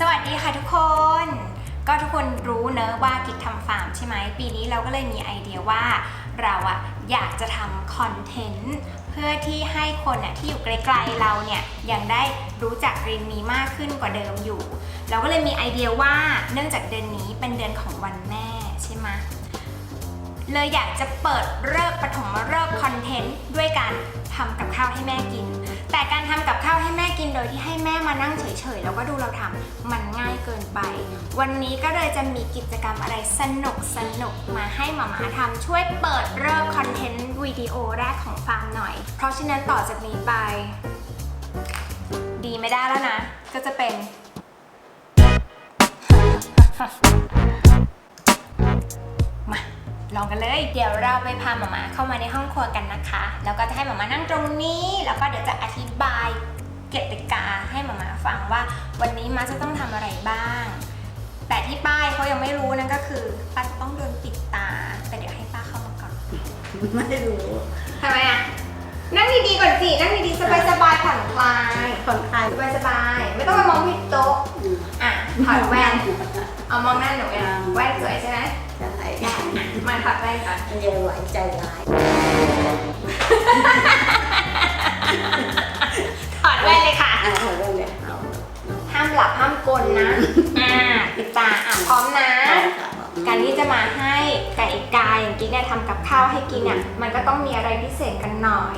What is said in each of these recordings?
สวัสดีค่ะทุกคน ก็ทุกคนรู้เนอะว่ากิจทำฟาร์มใช่ไหมปีนี้เราก็เลยมีไอเดียว่าเราอะอยากจะทำคอนเทนต์เพื่อที่ให้คนอะที่อยู่ไกลๆเราเนี่ยยังได้รู้จักกรีนมีมากขึ้นกว่าเดิมอยู่ เราก็เลยมีไอเดียว่าเนื่องจากเดือนนี้เป็นเดือนของวันแม่ใช่ไหมเลยอยากจะเปิดเลิกปฐมฤกษ์คอนเทนต์ด้วยการทำกับข้าวให้แม่กิน แต่การทำกับข้าวให้แม่กินโดยที่ให้แม่มานั่งเฉยๆ แล้วก็ดูเราทำมันง่ายเกินไป วันนี้ก็เลยจะมีกิจกรรมอะไรสนุกสนุกมาให้หมามาทำช่วยเปิดเลิกคอนเทนต์วิดีโอแรกของฟาร์มหน่อย เพราะฉะนั้นต่อจากนี้ไป ดีไม่ได้แล้วนะ ก็จะเป็น ลองกันเลย เดี๋ยวเราไปพาหมามาเข้ามาในห้องครัวกันนะคะ แล้วก็จะให้หมามานั่งตรงนี้ แล้วก็เดี๋ยวจะอธิบายกติกาให้หมามาฟังว่าวันนี้มาจะต้องทำอะไรบ้าง แต่ที่ป้ายเขายังไม่รู้นั่นก็คือป้าจะต้องเดินปิดตา แต่เดี๋ยวให้ป้าเข้ามาก่อน ไม่รู้ทำไมอะ นั่งดีๆก่อนสิ นั่งดีๆสบายๆผ่อนคลายคนไข้สบายๆไม่ต้องไปมองที่โต๊ะ อะถอดแว่น เอามองหน้าหนูอะแว่นสวยใช่ไหม ใช่อะมาถอดแว่นก่อนมันจะไหวใจร้ายถอดแว่นเลยค่ะ อ่าเอาเรื่องเลยเอาห้ามหลับห้ามกลนนะ อ่าปิดตาอะพร้อมนะการที่จะมาให้ไก่กายอย่างกิ๊กเนี่ยทำกับข้าวให้กินเนี่ยมันก็ต้องมีอะไรพิเศษกันหน่อย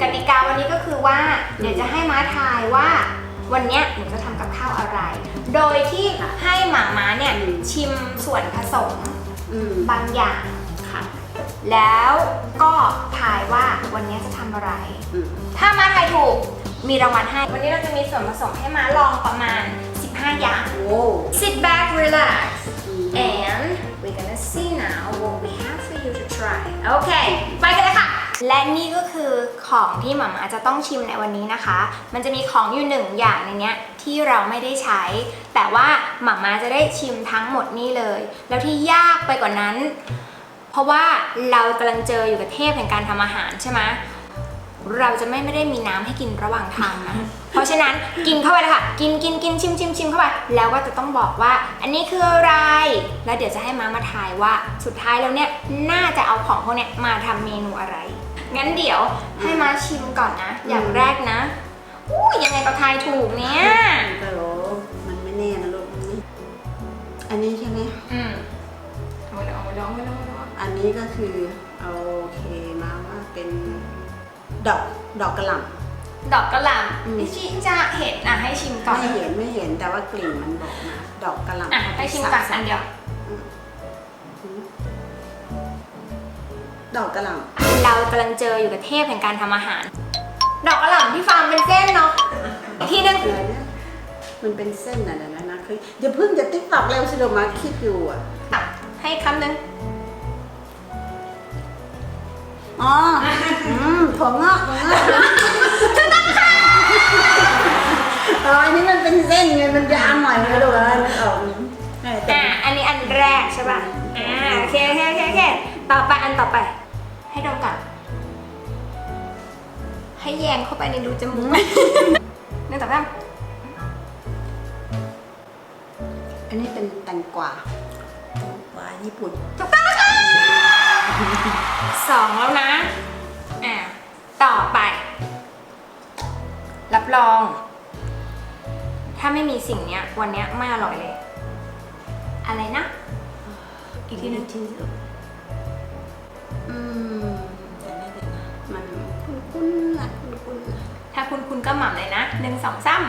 กติกาวันนี้ก็คือว่าเดี๋ยวจะให้ม้าทายว่า วันเนี้ยหนูจะทำกับข้าวอะไร โดยที่ให้หมาม้าเนี่ยชิมส่วนผสมอืม บางอย่างค่ะ แล้วก็ทายว่าวันเนี้ยจะทำอะไรอืมถ้ามาทายถูกมีรางวัลให้ วันนี้เราจะมีส่วนผสมให้มาลองประมาณ 15 อย่างโอ้ Sit back relax อืม and we're gonna see now what we have for you to try โอเค ไปกันเลยค่ะ และนี่ก็คือของที่หมามาจะต้องชิมในวันนี้นะคะ มันจะมีของอยู่หนึ่งอย่างในนี้ที่เราไม่ได้ใช้ แต่ว่าหมามาจะได้ชิมทั้งหมดนี่เลย แล้วที่ยากไปกว่านั้น เพราะว่าเรากำลังเจออยู่กับเทพแห่งการทำอาหารใช่ไหมเราจะไม่ไม่ได้มีน้ำให้กินระหว่างทางนะ เพราะฉะนั้นกินเข้าไปเลยค่ะ กินกินกินชิมชิมชิมเข้าไป แล้วก็จะต้องบอกว่า อันนี้คืออะไร แล้วเดี๋ยวจะให้ม้ามาทายว่าสุดท้ายแล้วเนี่ย น่าจะเอาของพวกเนี้ยมาทำเมนูอะไร งั้นเดี๋ยวให้มาชิมก่อนนะ อย่างแรกนะอู้ยังไงก็ทายถูกเนี่ยโอ้มันไม่แน่นะลูกนี่อันนี้ใช่ไหมอืมเอาไปลองเอาไปลองเอาไปลองเอาไปลองอันนี้ก็คือเอาโอเคมาว่าเป็นดอกดอกกระหล่ดอกกระหล่อืมำชิจะเห็นอะให้ชิมำก่อนไม่เห็นไม่เห็นแต่ว่ากลิ่นมันบอกมาดอกกระหล่ำอะให้ชิมก่อนอันเดียว ดอกกระหล่ำเรากำลังเจออยู่กับเทพแห่งการทำอาหาร ดอกกระหล่ำที่ฟาร์มเป็นเส้นเนาะอีกทีนึงเดี๋ยวนะมันเป็นเส้นอะไรนะนะคืออย่าเพิ่งจะติ๊กตอกเร็วสิเดี๋ยวมาคิดอยู่อะอะให้คำหนึ่งอ๋ออืมถั่วงอกถั่วงอกอ๋ออันนี้มันเป็นเส้นไงมันยาวหน่อยมันกระโดดอะไรมันออกเออแต่อะอันนี้อันแรกใช่ป่ะอ่าโอเคโอเคโอเคโอเคต่อไปอันต่อไป ให้ดมก่อน ให้แยงเข้าไปในรูจมูกหนึ่งต่อสามอันนี้เป็นแตงกวาแตงกวาญี่ปุ่นถูกต้องค่ะสองแล้วนะ อ่า ต่อไป รับรอง ถ้าไม่มีสิ่งเนี้ย วันเนี้ยไม่อร่อยเลย อะไรนะ อีกทีหนึงที่สุดอื มเดี๋ยวนะเดี๋ยวนะมันคุ้นๆนะคุ้นๆนะถ้าคุณคุณก็หม่ำเลยนะหนึ่งสองสาม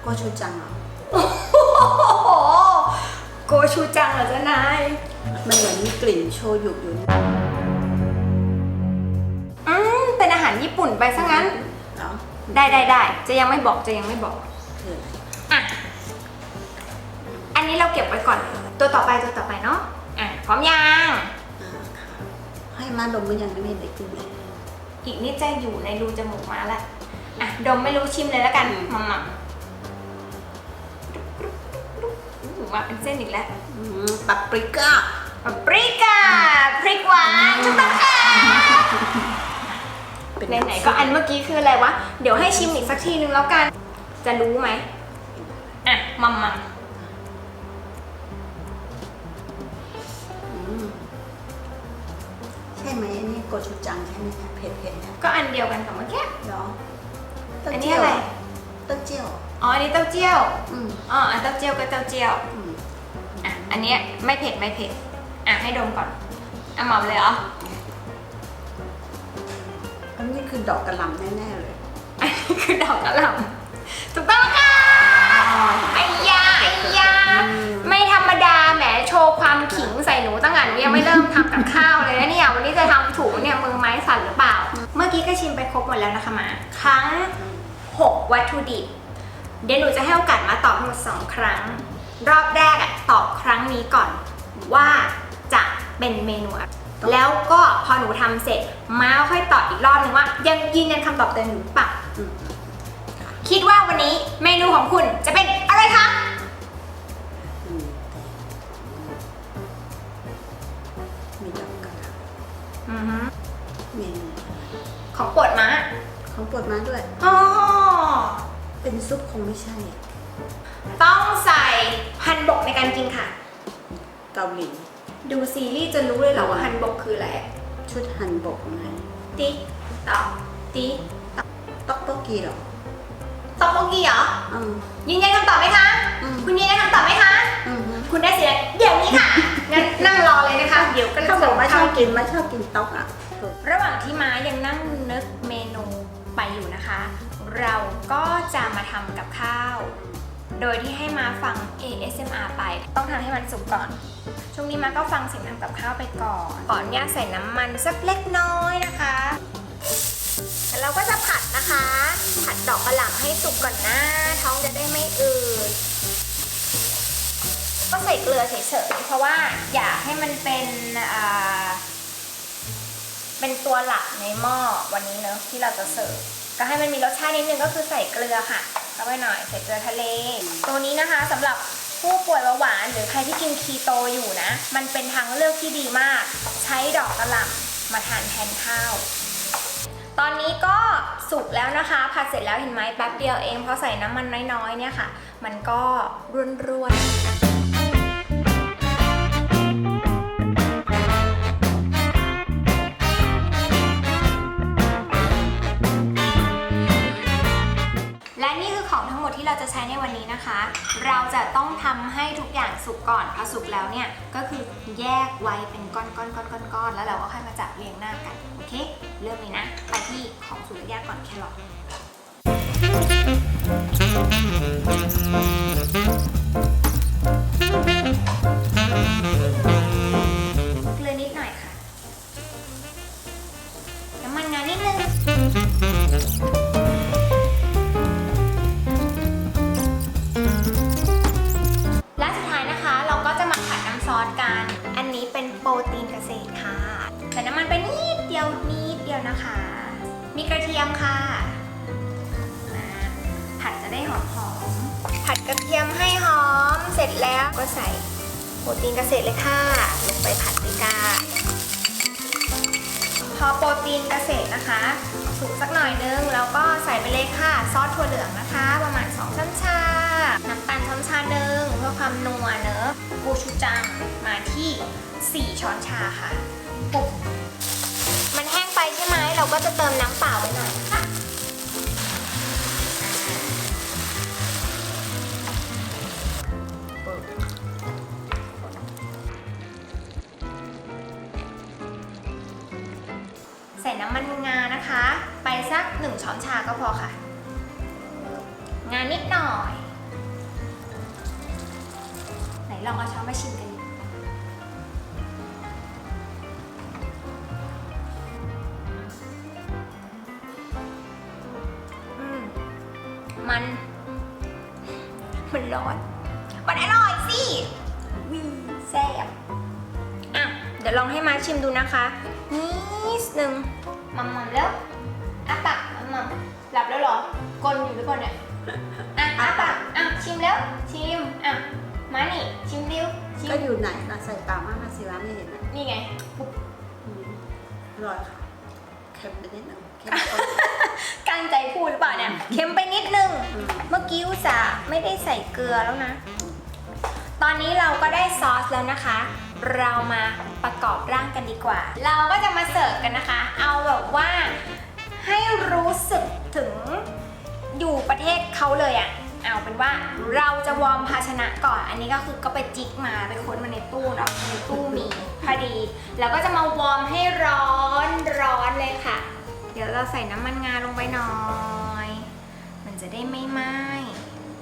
โกชูจังเหรอโอ้โหโกชูจังเหรอเจ้านาย มันเหมือนมีกลิ่นโชยุอยู่นี่อืมเป็นอาหารญี่ปุ่นไปซะงั้น เนาะได้ได้ได้จะยังไม่บอกจะยังไม่บอก คืออะไร อะ อันนี้เราเก็บไว้ก่อน ตัวต่อไปตัวต่อไปเนาะอะ พร้อมยังอ่าค่ะให้มาดมมันยังไม่ได้กลิ่นเลยอีกนิดจะอยู่ในรูจมูกมาแล้วอะดมไม่รู้ชิมเลยแล้วกันอืมมัมมัมอู้มาเป็นเส้นอีกแล้วอืมปาปริก้าปาปริก้าพริกหวานถูกต้องค่ะเป็นไหนๆก็อันเมื่อกี้คืออะไรวะ เดี๋ยวให้ชิมอีกสักทีนึงแล้วกัน จะรู้ไหมอะมัมมัม ช่ไหมอันนี้โกชูจังใช่ไหมเนี่ยเผ็ดเผ็ดๆเนี่ยก็อันเดียวกันกับเมื่อกี้ เหรอเต้าอันนี้เจี้ยวอะไร เต้าเจี้ยวอ๋อ อันนี้เต้าเจี้ยว อืมอ๋อ อันเต้าเจี้ยวก็เต้าเจี้ยว อืมอะ อันเนี้ยไม่เผ็ดไม่เผ็ด อะให้ดมก่อน อะหมอมเลยเหรอ อันนี้คือดอกกระหล่ำแน่ๆเลย อันนี้คือดอกกระหล่ำถูกต้องค่ะไอ้ ว์ความขิงใส่หนูตั้งแต่หนูยังไม่เริ่มทำกับข้าวเลยนะเนี่ยวันนี้จะทำถูกเนี่ยมือไม้สั่นหรือเปล่า เมื่อกี้ก็ชิมไปครบหมดแล้วนะคะมาทั้ง 6 วัตถุดิบ เดี๋ยวหนูจะให้โอกาสมาตอบทั้งหมดสองครั้ง รอบแรกอะตอบครั้งนี้ก่อนว่าจะเป็นเมนูอะไรแล้วก็พอหนูทำเสร็จมาค่อยตอบอีกรอบหนึ่งว่า ยังยืนยันคำตอบเดิมหรือเปล่าคิดว่าวันนี้เมนูของคุณจะเป็น ปรดม้าของโปวดมาด้วย อ๋อเป็นซุปคงไม่ใช่ ต้องใส่ฮันบกในการกินค่ะ เกาหลี ดูซีรีส์จะรู้เลยเหรอว่าฮันบกคืออะไรชุดฮันบกไงติ๊กตอกติ๊กต๊อกโตกีเหรอตอกโบกี้เหรอ อืม ยืนยันคำตอบไหมคะ อืม คุณยืนยันคำตอบไหมคะ อืมคุณได้สิทธิ์เดี๋ยวนี้ค่ะ งั้นนั่งรอเลยนะคะ เดี๋ยวก็เขาบอกว่าชอบกินไม่ชอบกินต๊อกอะ ระหว่างที่ม้ายังนั่งนึกเมนูไปอยู่นะคะ เราก็จะมาทำกับข้าว โดยที่ให้มาฟัง ASMR ไป ต้องทำให้มันสุกก่อน ช่วงนี้มาก็ฟังเสียงทำกับข้าวไปก่อน ก่อนเนี่ยใส่น้ำมันสักเล็กน้อยนะคะแล้วเราก็จะผัดนะคะ ผัดดอกกระหล่ำให้สุกก่อนนะ ท้องจะได้ไม่อืดก็ใส่เกลือเฉยๆ เพราะว่าอยากให้มันเป็นอ่า เป็นตัวหลักในหม้อวันนี้เนอะที่เราจะเสิร์ฟก็ให้มันมีรสชาตินิดนึงก็คือใส่เกลือค่ะเข้าไปหน่อยใส่เกลือทะเล ตัวนี้นะคะสำหรับผู้ป่วยเบาหวานหรือใครที่กินคีโตอยู่นะ มันเป็นทางเลือกที่ดีมาก ใช้ดอกกระหล่ำมาทานแทนข้าว ตอนนี้ก็สุกแล้วนะคะผัดเสร็จแล้วเห็นไหมแป๊บเดียวเองพอใส่น้ำมันน้อยๆเนี่ยค่ะ มันก็ร่วนๆ สุกก่อนพอสุกแล้วเนี่ยก็คือแยกไว้เป็นก้อนๆก้อนก้อนก้อนแล้วเราก็ค่อยมาจับเรียงหน้ากันโอเค เริ่มเลยนะ ไปที่ของสุกแยกก่อนแครอท รตีนเกษตรเลยค่ะ ลงไปผัดเลยค่ะพอโปรตีนเกษตรนะคะสุกสักหน่อยนึง แล้วก็ใส่ไปเลยค่ะ ซอสถั่วเหลืองนะคะ ประมาณ 2 ช้อนชา น้ำตาลช้อนชาหนึ่งเพื่อความนัวเนอะโกชูจังมาที่ 4 ช้อนชาค่ะปุ๊บมันแห้งไปใช่ไหมเราก็จะเติมน้ำเปล่าไปหน่อยค่ะ น้ำมันงานะคะ ไปสัก 1 ช้อนชาก็พอค่ะ งานนิดหน่อย ไหนลองเอาช้อนมาชิมกันมัน มันร้อน มันอร่อยสิวิแซ่บอะ เดี๋ยวลองให้มาชิมดูนะคะนิดนึง มัมมัมแล้วอะตักมัมมัมหลับแล้วเหรอกลนอยู่หรือเปล่าเนี่ยอะอะปากอะชิมแล้ว ชิมอะมานี่ชิมเร็วชิมก็อยู่ไหนล่ะใส่ปากมากมาสิวะไม่เห็นนะนี่ไงปุ๊บอืมอร่อยค่ะเค็มไปนิดนึงเค็มข้น กางใจพูดหรือเปล่าเนี่ยเค็มไปนิดนึงเมื่อกี้อุตส่าห์ไม่ได้ใส่เกลือแล้วนะ ตอนนี้เราก็ได้ซอสแล้วนะคะ เรามาประกอบร่างกันดีกว่า เราก็จะมาเสิร์ฟกันนะคะ เอาแบบว่าให้รู้สึกถึงอยู่ประเทศเขาเลยอะเอาเป็นว่าเราจะวอร์มภาชนะก่อน อันนี้ก็คือก็ไปจิกมาไปค้นมาในตู้เนาะในตู้มีพอดี แล้วก็จะมาวอร์มให้ร้อนร้อนเลยค่ะ เดี๋ยวเราใส่น้ำมันงาลงไปหน่อย มันจะได้ไม่ไหม้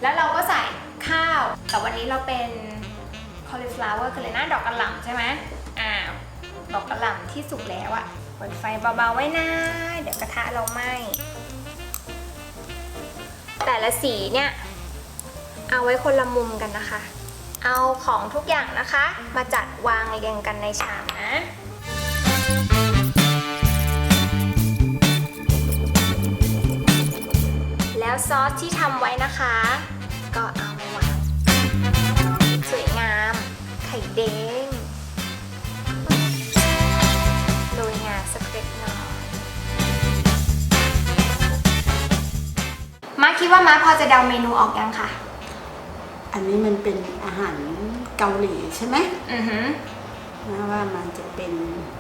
แล้วเราก็ใส่ข้าว แต่วันนี้เราเป็น cauliflower คือเลยนะดอกกระหล่ำใช่ไหมอ่าดอกกระหล่ำที่สุกแล้วอะเปิดไฟเบาๆไว้นะ เดี๋ยวกระทะเราไหม้แต่ละสีเนี่ย เอาไว้คนละมุมกันนะคะ เอาของทุกอย่างนะคะ มาจัดวางเรียงกันในชามนะแล้วซอสที่ทำไว้นะคะ คิดว่ามาพอจะเดาเมนูออกยังคะอันนี้มันเป็นอาหารเกาหลีใช่ไหมอือหือนะว่ามันจะเป็น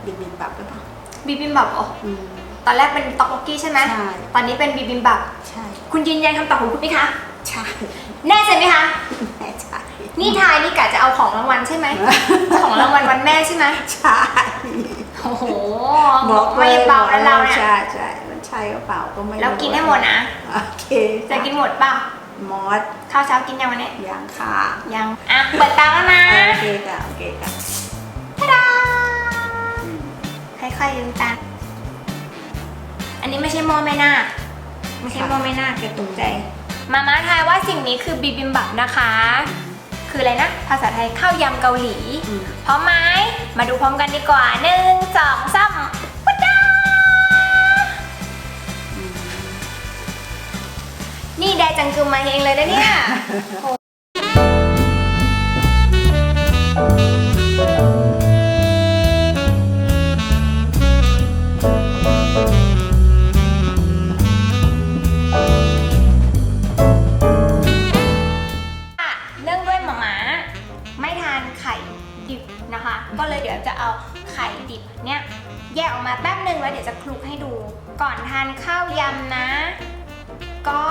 บิบิมบับหรือเปล่าบิบิมบับอ๋ออืมตอนแรกเป็นต็อกโบกกี้ใช่ไหมใช่ตอนนี้เป็นบิบิมบับ ใช่คุณยืนยันคำตอบของคุณไหมคะ ใช่แน่ใจไหมคะ แม่ใช่นี่ทายนี่กะจะเอาของรางวัลใช่ไหม ของรางวัลวันแม่ใช่ไหมใช่โอ้โห บอกไม่เบาแล้วเราเนี่ย ใช่ใช่มัน ใช่หรือเปล่าก็ไม่รู้แล้วกินให้หมดนะ โอเคจะกินหมดเปล่ามอสข้าวเช้ากินยังวันนี้ยังค่ะยังอะเปิดเตาแล้วนะโอเคค่ะโอเคค่ะทาดาอืมค่อยๆลืมตาอันนี้ไม่ใช่หม้อแม่นาคไม่ใช่หม้อแม่นาคเดี๋ยวตกใจ มาม่าทายว่าสิ่งนี้คือบิบิมบับนะคะ คืออะไรนะ ภาษาไทยข้าวยำเกาหลีอืมพร้อมไหมมาดูพร้อมกันดีกว่าหนึ่งสองสาม นี่แดจังกึมมาเองเลยนะเนี่ย ค่ะเรื่องด้วยหมามาไม่ทานไข่ดิบนะคะ ก็เลยเดี๋ยวจะเอาไข่ดิบเนี่ยแยกออกมาแป๊บหนึ่งแล้วเดี๋ยวจะคลุกให้ดู ก่อนทานข้าวยำนะ ก็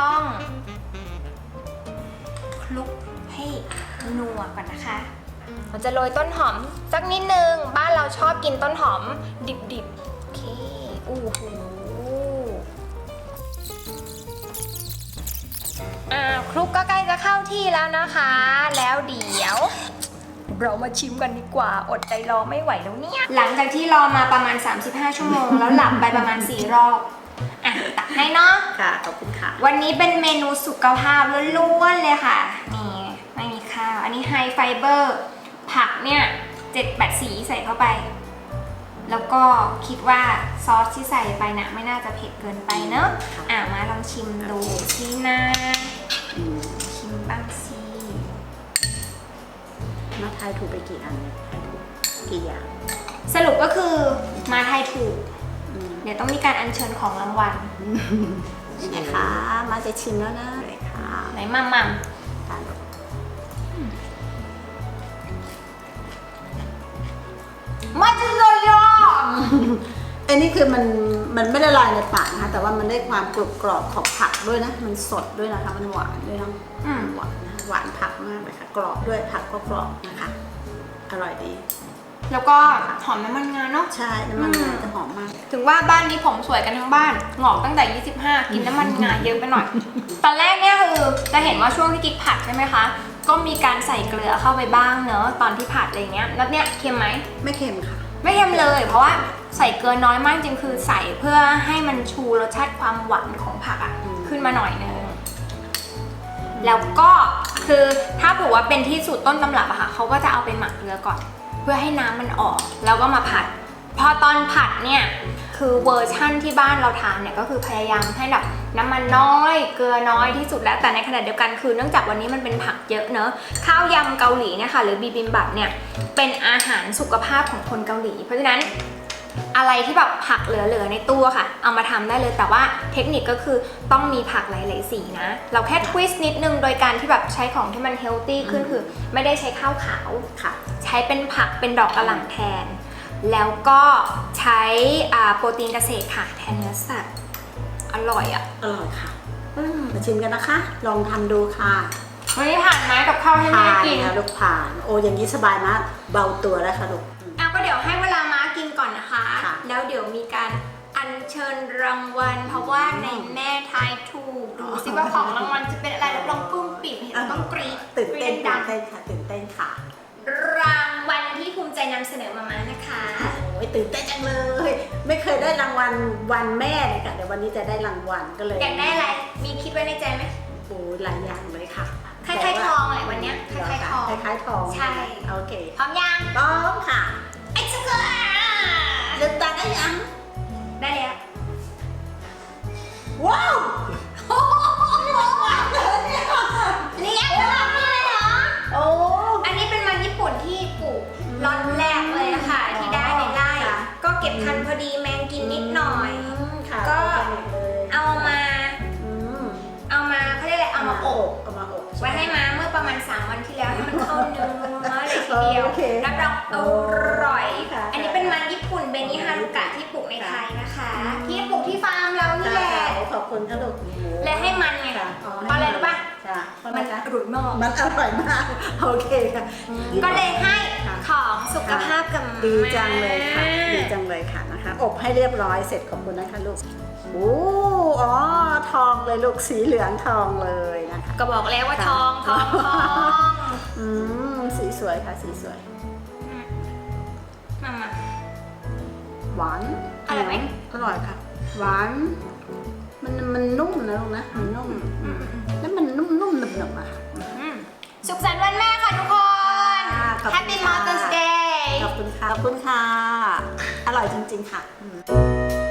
ต้องคลุกให้นัวก่อนนะคะ เราจะโรยต้นหอมสักนิดนึง บ้านเราชอบกินต้นหอมดิบๆ โอเค อู้หูอ่าคลุกก็ใกล้จะเข้าที่แล้วนะคะ แล้วเดี๋ยว เรามาชิมกันดีกว่า อดใจรอไม่ไหวแล้วเนี่ย หลังจากที่รอมาประมาณ 35 ชั่วโมง แล้วหลับไปประมาณ 4 รอบ ให้เนาะ ค่ะ ขอบคุณค่ะ วันนี้เป็นเมนูสุขภาพล้วนๆเลยค่ะ นี่ไม่มีข้าว อันนี้ไฮไฟเบอร์ ผักเนี่ยเจ็ดแปดสีใส่เข้าไป แล้วก็คิดว่าซอสที่ใส่ไปนะไม่น่าจะเผ็ดเกินไปเนอะอะมาลองชิมดูสินะอืมชิมบ้างสิมาทายถูกไปกี่อันเนี่ยทายถูกกี่อย่าง สรุปก็คือมาไทยถูกอืม เดี๋ยวต้องมีการอัญเชิญของรางวัลไหนคะมาจะชิมแล้วนะไหนคะไหนมัมมัมทานมาจิโรยออันนี้คือมันมันไม่ละลายในปากนะคะแต่ว่ามันได้ความกรุบกรอบของผักด้วยนะ มันสดด้วยนะคะ มันหวานด้วยเนาะอืมหวานนะคะหวานผักมากเลยค่ะ กรอบด้วยผักก็กรอบนะคะ อร่อยดี แล้วก็หอมน้ำมันงาเนาะ ใช่น้ำมันอืมงาจะหอมมาก ถึงว่าบ้านนี้ผมสวยกันทั้งบ้านหงอกตั้งแต่ 25 กินน้ำมันงาเยอะไปหน่อย ตอนแรกเนี่ยคือจะเห็นว่าช่วงที่กิ๊กผัดใช่ไหมคะ ก็มีการใส่เกลือเข้าไปบ้างเนอะตอนที่ผัดอะไรเงี้ย แล้วเนี่ยเค็มไหม ไม่เค็มค่ะ ไม่เค็มเลย เพราะว่าใส่เกลือน้อยมากจริงคือใส่เพื่อให้มันชูรสชาติความหวานของผักอะอืมขึ้นมาหน่อยนึงแล้วก็คือถ้าบอกว่าเป็นที่สูตรต้นตำรับอะค่ะเขาก็จะเอาไปหมักเกลือก่อนเพื่อให้น้ำมันออก แล้วก็มาผัด พอตอนผัดเนี่ยคือเวอร์ชั่นที่บ้านเราทานเนี่ยก็คือพยายามให้แบบน้ำมันน้อย เกลือน้อยที่สุดแล้วแต่ในขณะเดียวกันคือเนื่องจากวันนี้มันเป็นผักเยอะเนอะข้าวยำเกาหลีเนี่ยค่ะหรือบีบิมบับเนี่ยเป็นอาหารสุขภาพของคนเกาหลี เพราะฉะนั้น อะไรที่แบบผักเหลือๆในตู้อะค่ะ เอามาทำได้เลยแต่ว่าเทคนิคก็คือต้องมีผักหลายๆสีนะ เราแค่ทวิสต์นิดนึงโดยการที่แบบใช้ของที่มันเฮลตี้ขึ้นคือ ไม่ได้ใช้ข้าวขาวค่ะ ใช้เป็นผักเป็นดอกกระหล่ำแทน แล้วก็ใช้อ่าโปรตีนเกษตรค่ะ แทนเนื้อสัตว์อร่อยอะ่ะอร่อยค่ะมาชิมกันนะคะ ลองทำดูค่ะวันนี้ผ่านไหมกับข้าวให้แม่ผ่านกินค่ะลูกผ่าน โอ้อย่างนี้สบายมากเบาตัวแล้วค่ะลูกอืมเอาก็เดี๋ยวให้เวลามากินก่ อนนะคะ ค่ะ แล้วเดี๋ยวมีการอัญเชิญรางวัล เพราะว่าในแม่ทายถูก ดูสิว่าของรางวัลจะเป็นอะไรรับรองปุ้มปิ่มเห็นแล้วต้องกรี๊ดตื่นเต้นกรี๊ดตื่ดันงเต้นค่ะตื่นเต้นค่ะรางวัลที่ภูมิใจนำเสนอมามานะคะ โอ้ยตื่นเต้นจังเลย ไม่เคยได้รางวัลวันแม่เลยค่ะเดี๋ยววันนี้จะได้รางวัลก็เลยอยากได้อะไร มีคิดไว้ในใจไหม โอ้ยหลายอย่างเลยค่ะคล้ายๆทองแหละวันเนี้ยคแต่ว่ล้ายๆทองคล้ายๆทองใช่ โอเคพร้อมยังพร้อมค่ะ ไอ้เจ้าลื มตาได้ยัง ได้แล้ว ว้าวเลี้ยงขนาดนี้เลยเหรอ โอ้ อันนี้เป็นมันญี่ปุ่นที่ปลูกล็อตแรกเลยอะค่ะ ที่ได้ในไร่ค่ะ ก็เก็บทันพอดีแมงกินนิดหน่อยมค่ะก็อร์แกนิกเลยเอามา อืมเอามาเขาเรียกอะไรเอามาอบ เอามาอบไว้ให้มาเมื่อประมาณ 3 วันที่แล้วให้มันเข้าเนื้อเลยทีเดียวโอเครับรองอร่อยค่ะอันนี้เป็นมันญี่ ปุ่นเบนิฮารุกะที่ปลูกในไทยนะคะอืมที่ปลูกที่ฟาร์มเรานี่แหละขอบคุณค่ะลูกและให้มันไงค่ะเพราะอะไรรู้ป่ะค่ะเพราะอะไรมันคะอร่อยมากมันอร่อยมากโอเคค่ะ ก็เลยให้ค่ะของสุขภาพกับหมาดีจังเลยค่ะดีจังเลยค่ะนะคะอบให้เรียบร้อยเสร็จขอบคุณนะคะลูกโอ้อ๋อทองเลยลูกสีเหลืองทองเลยนะคะก็บอกแล้วว่าทองทองทองอืมสีสวยค่ะสีสวยมามา หวานอร่อยไหมอร่อยค่ะ หวาน มันมันนุ่มนะลูกนะ มันนุ่มอืมแล้วมันนุ่มๆหนึบๆอะค่ะอืมสุขสันต์วันแม่ค่ะทุกคนค่ะขอบคุณ Happy ค่ะ Mother's Day ขอบคุณค่ะ ขอบคุณค่ะ อร่อยจริงๆค่ะอืม